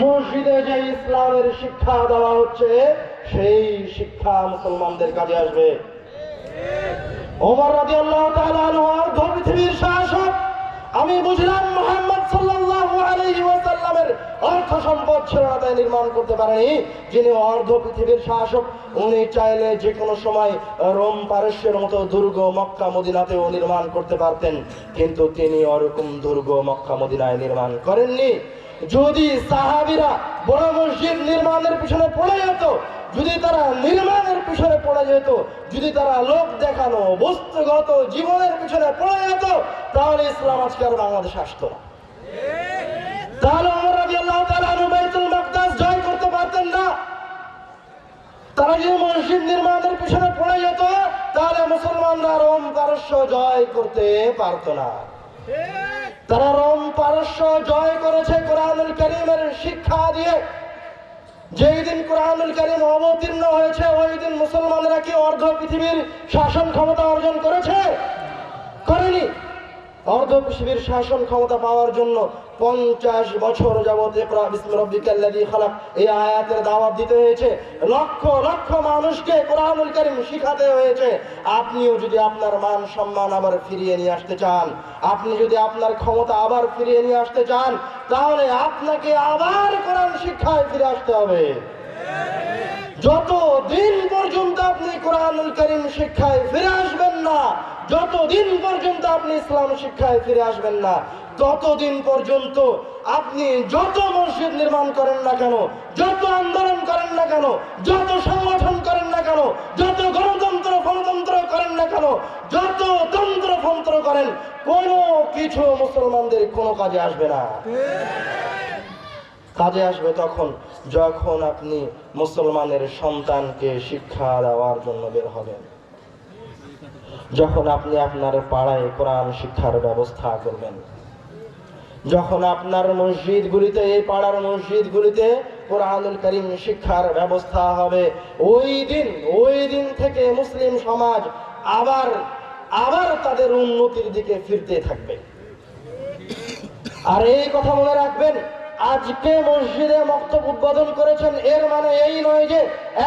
মসজিদে যে ইসলামের শিক্ষা দেওয়া হচ্ছে, সেই শিক্ষা মুসলমানদের কাজে আসবে। অর্ধ পৃথিবীর শাসক, আমি বুঝলাম মোহাম্মদ সাল্লাল্লাহু অর্থ সম্পদ ছিল নির্মাণ করতে পারেনি। যিনি অর্ধ পৃথিবীর শাসক, উনি চাইলে যে কোনো সময় রোম পারস্যের মতো দুর্গ মক্কা মদিনাতেও নির্মাণ করতে পারতেন। কিন্তু তিনি ওরকম দুর্গ মক্কা মদিনায় নির্মাণ করেননি। যদি সাহাবিরা বড় মসজিদ নির্মাণের পিছনে পড়ে যেত, যদি তারা নির্মাণের পিছনে পড়ে যেত, যদি তারা লোক দেখানো, বস্তুগত জীবনের পিছনে পড়ে যেত, তাহলে ইসলাম আজকে আর বাংলাদেশে আসতো তাহলে আমার আল্লাহ জয় করতে না। তারা যদি মসজিদ নির্মাণের পিছনে পড়ে যেত, তাহলে মুসলমানরা রোম পারস্য জয় করতে পারতো না। তারা রোম পারস্য জয় করেছে কোরআনুল করিমের শিক্ষা দিয়ে। যেই দিন কোরআনুল করিম অবতীর্ণ হয়েছে, ওই দিন মুসলমানরা কি অর্ধ পৃথিবীর শাসন ক্ষমতা অর্জন করেছে? করেনি। অর্ধ পৃথিবীর শাসন ক্ষমতা পাওয়ার জন্য পঞ্চাশ বছর যাবত ইকরা বিসমি রব্বিকাল্লাযী খালাক। এই আয়াতের দাওয়াত দিতে হয়েছে। লক্ষ লক্ষ মানুষকে কোরআনুল কারীম শিখাতে হয়েছে। আপনিও যদি আপনার মান সম্মান আবার ফিরিয়ে নিয়ে আসতে চান, আপনি যদি আপনার ক্ষমতা আবার ফিরিয়ে নিয়ে আসতে চান, তাহলে আপনাকে আবার কোরআন শিক্ষায় ফিরে আসতে হবে। যত দিন পর্যন্ত আপনি কোরআনুল করিম শিক্ষায় ফিরে আসবেন না যত দিন পর্যন্ত আপনি ইসলাম শিক্ষায় ফিরে আসবেন না, ততদিন পর্যন্ত আপনি যত মসজিদ নির্মাণ করেন না কেন, যত আন্দোলন করেন না কেন, যত সংগঠন করেন না কেন, যত গণতন্ত্র গণতন্ত্র করেন না কেন, যত তন্ত্র ফন্ত্র করেন, কোনো কিছু মুসলমানদের কোনো কাজে আসবে না। কাজে আসবে তখন, যখন আপনি মুসলমানের সন্তানকে শিক্ষা দেওয়ার জন্য বের হবেন। যখন আপনি আপনার পাড়ায় কোরআন শিক্ষার ব্যবস্থা করবেন, যখন আপনার মসজিদগুলিতে, এই পাড়ার মসজিদগুলিতে কোরআনুল করিম শিক্ষার ব্যবস্থা হবে, ওই দিন ওই দিন থেকে মুসলিম সমাজ আবার আবার তাদের উন্নতির দিকে ফিরতে থাকবে। আর এই কথা মনে রাখবেন, আজকে মসজিদে মক্তব উদ্বোধন করেছেন, এর মানে এই নয় যে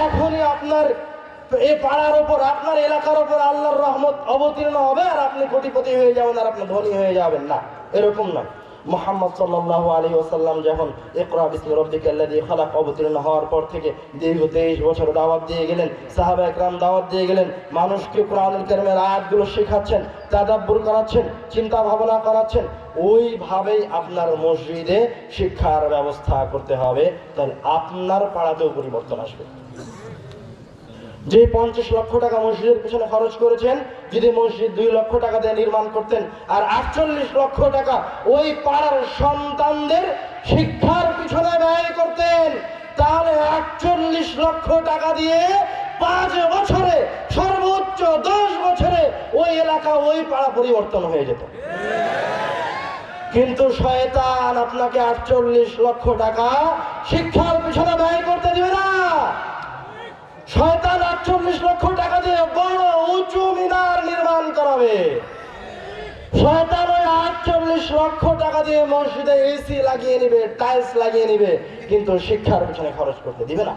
এখনই আপনার এই পাড়ার উপর, আপনার এলাকার উপর আল্লাহর রহমত অবতীর্ণ হবে আর আপনি কোটিপতি হয়ে যাবেন আর আপনি ধনী হয়ে যাবেন না। এরকম নয় মোহাম্মদ সাল্লাল্লাহু আলাইহি ওয়াসাল্লাম যখন ইকরা বিসমি রাব্বিকা আল্লাযী খালাক অবতীর্ণ হওয়ার পর থেকে দীর্ঘ 23 বছর দাওয়াত দিয়ে গেলেন, সাহাবা একরাম দাওয়াত দিয়ে গেলেন, মানুষকে কোরআনুল কারীমের আয়াতগুলো শেখাচ্ছেন, তাদাব্বুর করাচ্ছেন চিন্তা ভাবনা করাচ্ছেন, ওইভাবেই আপনার মসজিদে শিক্ষার ব্যবস্থা করতে হবে, তাহলে আপনার পাড়াতেও পরিবর্তন আসবে। যে পঞ্চাশ লক্ষ টাকা মসজিদের পিছনে খরচ করেছেন, যদি মসজিদ দুই লক্ষ টাকা দিয়ে নির্মাণ করতেন আর আটচল্লিশ লক্ষ টাকা ওই পাড়ার সন্তানদের শিক্ষার পিছনে ব্যয় করতেন, তাহলে আটচল্লিশ লক্ষ টাকা দিয়ে পাঁচ বছরে, সর্বোচ্চ দশ বছরে ওই এলাকা, ওই পাড়া পরিবর্তন হয়ে যেত। কিন্তু শয়তান আপনাকে আটচল্লিশ লক্ষ টাকা শিক্ষার পিছনে ব্যয় করতে দিবে না। শয়তান আটচল্লিশ লক্ষ টাকা দিয়ে বড় উঁচু মিনার নির্মাণ করাবে। শয়তান ওই আটচল্লিশ লক্ষ টাকা দিয়ে মসজিদে এসি লাগিয়ে নিবে টাইলস লাগিয়ে নিবে কিন্তু শিক্ষার পিছনে খরচ করতে দিবে না।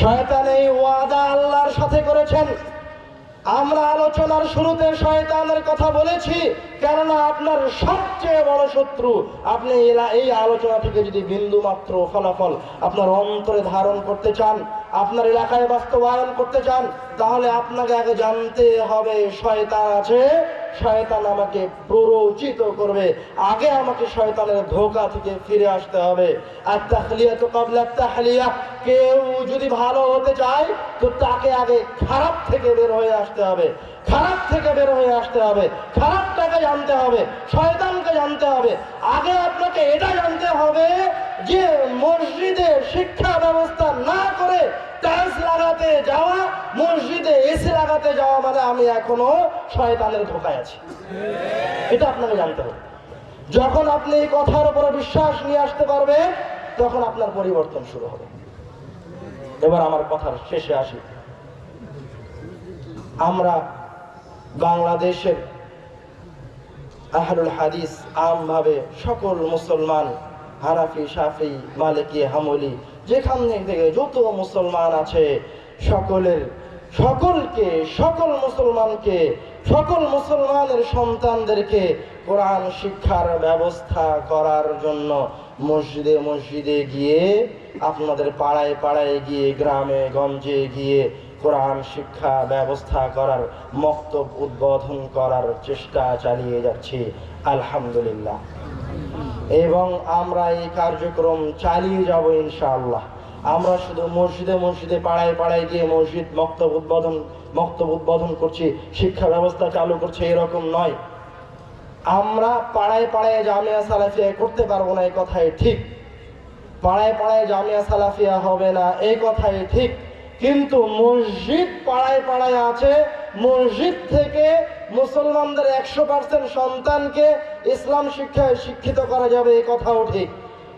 শয়তান এই ওয়াদা আল্লাহর সাথে করেছেন। আমরা আলোচনার শুরুতে শয়তানের কথা বলেছি, কেননা আপনার সবচেয়ে বড় শত্রু, আপনি এই আলোচনা থেকে যদি বিন্দু মাত্র ফলাফল আপনার অন্তরে ধারণ করতে চান, আপনার এলাকায় বাস্তবায়ন করতে চান, তাহলে আপনাকে আগে জানতে হবে শয়তান আছে শয়তান আমাকে প্ররোচিত করবে। আগে আমাকে শয়তানের ধোকা থেকে ফিরে আসতে হবে। আর তাহলিয়া তো কাবলা তাহলিয়া। কেউ যদি ভালো হতে চায়, তো তাকে আগে খারাপ থেকে বের হয়ে আসতে হবে। খারাপ থেকে বের হয়ে আসতে হবে। খারাপটাকে জানতে হবে, শয়তানকে জানতে হবে। আগে আপনাকে এটা জানতে হবে যে মসজিদে শিক্ষা ব্যবস্থা না করে টাইলস লাগাতে যাওয়া, মসজিদে এসি লাগাতে যাওয়া মানে আমি এখনও শয়তানের ধোকায় আছি। এটা আপনাকে জানতে হবে। যখন আপনি এই কথার উপরে বিশ্বাস নিয়ে আসতে পারবেন, তখন আপনার পরিবর্তন শুরু হবে। এবার আমার কথার শেষে আসি। আমরা বাংলাদেশের আহলুল হাদিস আমভাবে সকল মুসলমান, হানাফি সাফি মালিকি, হামলি, যেখান থেকে যত মুসলমান আছে, সকলের, সকলকে, সকল মুসলমানকে, সকল মুসলমানের সন্তানদেরকে কোরআন শিক্ষার ব্যবস্থা করার জন্য মসজিদে মসজিদে গিয়ে আপনাদের পাড়ায় পাড়ায় গিয়ে, গ্রামে, গঞ্জে গিয়ে কোরআন শিক্ষা ব্যবস্থা করার, মক্তব উদ্বোধন করার চেষ্টা চালিয়ে যাচ্ছি, আলহামদুলিল্লাহ। এবং আমরা এই কার্যক্রম চালিয়ে যাব ইনশাআল্লাহ। আমরা শুধু মসজিদে মসজিদে পাড়ায় পাড়ায় গিয়ে মসজিদ মক্তব উদ্বোধন মক্তব উদ্বোধন করছি, শিক্ষা ব্যবস্থা চালু করছে, এরকম নয়। আমরা পাড়ায় পাড়ায় জামিয়া সালাফিয়া করতে পারব না এই কথাই ঠিক। পাড়ায় পাড়ায় জামিয়া সালাফিয়া হবে না এই কথাই ঠিক। কিন্তু মসজিদ পাড়ায় পাড়ায় আছে। মসজিদ থেকে মুসলমানদের একশো পার্সেন্ট সন্তানকে ইসলাম শিক্ষায় শিক্ষিত করা যাবে, এই কথাও ঠিক।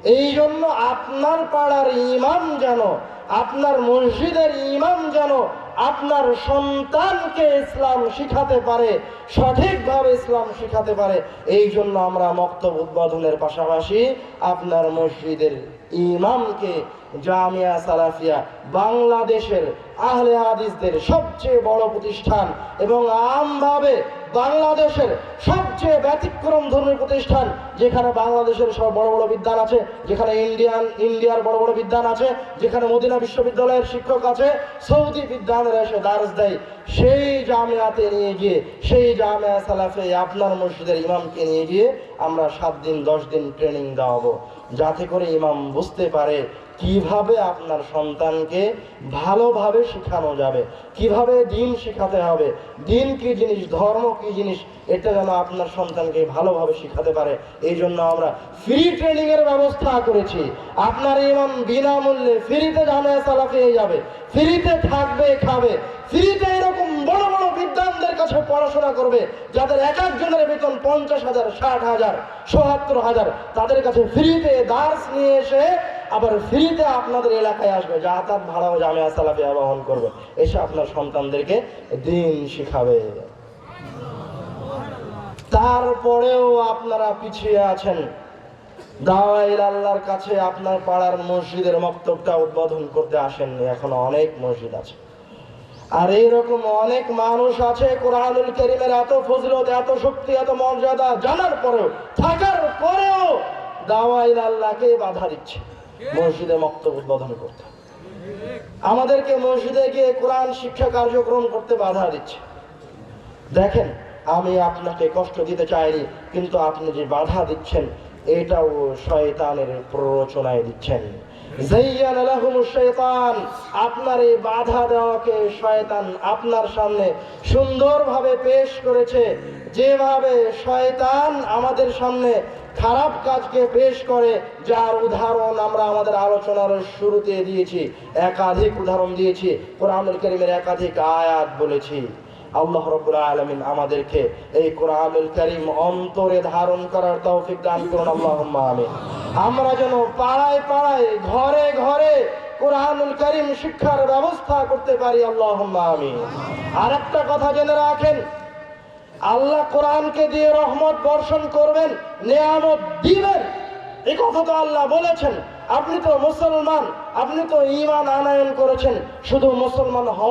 এই জন্য আপনার পাড়ার ইমাম যেন, আপনার মসজিদের ইমাম যেন, আপনার সন্তানকে ইসলাম শিখাতে পারে, সঠিকভাবে ইসলাম শিখাতে পারে এই জন্য আমরা মক্তব উদ্বোধনের পাশাপাশি আপনার মসজিদের ইমামকে জামিয়া সালাফিয়া, বাংলাদেশের আহলে হাদিসদের সবচেয়ে বড় প্রতিষ্ঠান এবং আমভাবে বাংলাদেশের সবচেয়ে ব্যতিক্রম ধর্মীয় প্রতিষ্ঠান, যেখানে বাংলাদেশের সব বড় বড় বিদ্যান আছে, যেখানে ইন্ডিয়ান, ইন্ডিয়ার বড় বড় বিদ্যান আছে, যেখানে মদিনা বিশ্ববিদ্যালয়ের শিক্ষক আছে, সৌদি বিদ্যানের এসে দার্স দেয়। সেই জামিয়াতে নিয়ে গিয়ে, সেই জামিয়া সালাফে আপনার মসজিদের ইমামকে নিয়ে গিয়ে আমরা সাত দিন, দশ দিন ট্রেনিং দেওয়াবো। যাতে করে ইমাম বুঝতে পারে কীভাবে আপনার সন্তানকে ভালোভাবে শেখানো যাবে? কীভাবে দিন শেখাতে হবে? দিন কি জিনিস, ধর্ম কি জিনিস, এটা যেন আপনার সন্তানকে ভালোভাবে শেখাতে পারে। এই জন্য আমরা ফ্রি ট্রেনিং এর ব্যবস্থা করেছি। আপনার ইমাম বিনামূল্যে ফ্রিতে জামিয়া সালাফি হয়ে যাবে। ফ্রিতে থাকবে, খাবে। ফ্রিতে এরকম বড় বড় বিদ্যানদের কাছে পড়াশোনা করবে, যাদের এক একজনের বেতন পঞ্চাশ হাজার, ষাট হাজার সোহাত্তর হাজার, তাদের কাছে ফ্রিতে দার্স নিয়ে এসে আবার ফ্রিতে আপনাদের এলাকায় আসবে যাতায়াত ভাড়াও জামিয়া সালাফিয়া বহন করবে। এসে আপনার সন্তানদেরকে দিন শিখাবে। তারপরেও আপনারা পিছিয়ে আছেন। দাওয়াইল আল্লাহর কাছে আপনার পাড়ার মসজিদের মক্তবটা উদ্বোধন করতে আসেননি, এখন অনেক মসজিদ আছে। আর এইরকম অনেক মানুষ আছে, কোরআনুল করিমের এত ফজলত, এত শক্তি, এত মর্যাদা, জানার পরেও, থাকার পরেও দাওয়াইল আল্লাহকে বাধা দিচ্ছে। মসজিদে মক্তব উদ্বোধন করতে। আমাদেরকে মসজিদে গিয়ে কোরআন শিক্ষা কার্যক্রম করতে বাধা দিচ্ছে। দেখেন, আমি আপনাকে কষ্ট দিতে চাইনি, কিন্তু আপনি যে বাধা দিচ্ছেন, এটাও শয়তানের প্ররোচনায় দিচ্ছেন। আপনার এই বাধা দেওয়াকে শয়তান আপনার সামনে সুন্দরভাবে পেশ করেছে। যেভাবে শয়তান আমাদের সামনে খারাপ কাজকে পেশ করে, যার উদাহরণ আমরা আমাদের আলোচনার শুরুতে দিয়েছি, একাধিক উদাহরণ দিয়েছি, কোরআনুল করিমের একাধিক আয়াত বলেছি। আল্লাহ রব্বুল আলামিন আমাদেরকে এই কোরআনুল করিম অন্তরে ধারণ করার তৌফিক দান করুন, আল্লাহুম্মা আমিন। আমরা যেন পাড়ায় পাড়ায়, ঘরে ঘরে কোরআনুল করিম শিক্ষার ব্যবস্থা করতে পারি, আল্লাহুম্মা আমিন। আর একটা কথা জেনে রাখেন আল্লাহ কোরআনকে দিয়ে রহমত বর্ষণ করবেন, নেয়ামত দিবেন। এই কথা তো আল্লাহ বলেছেন। আপনি তো মুসলমান, আপনি তো ইমান আনায়ন করেছেন। শুধু মুসলমান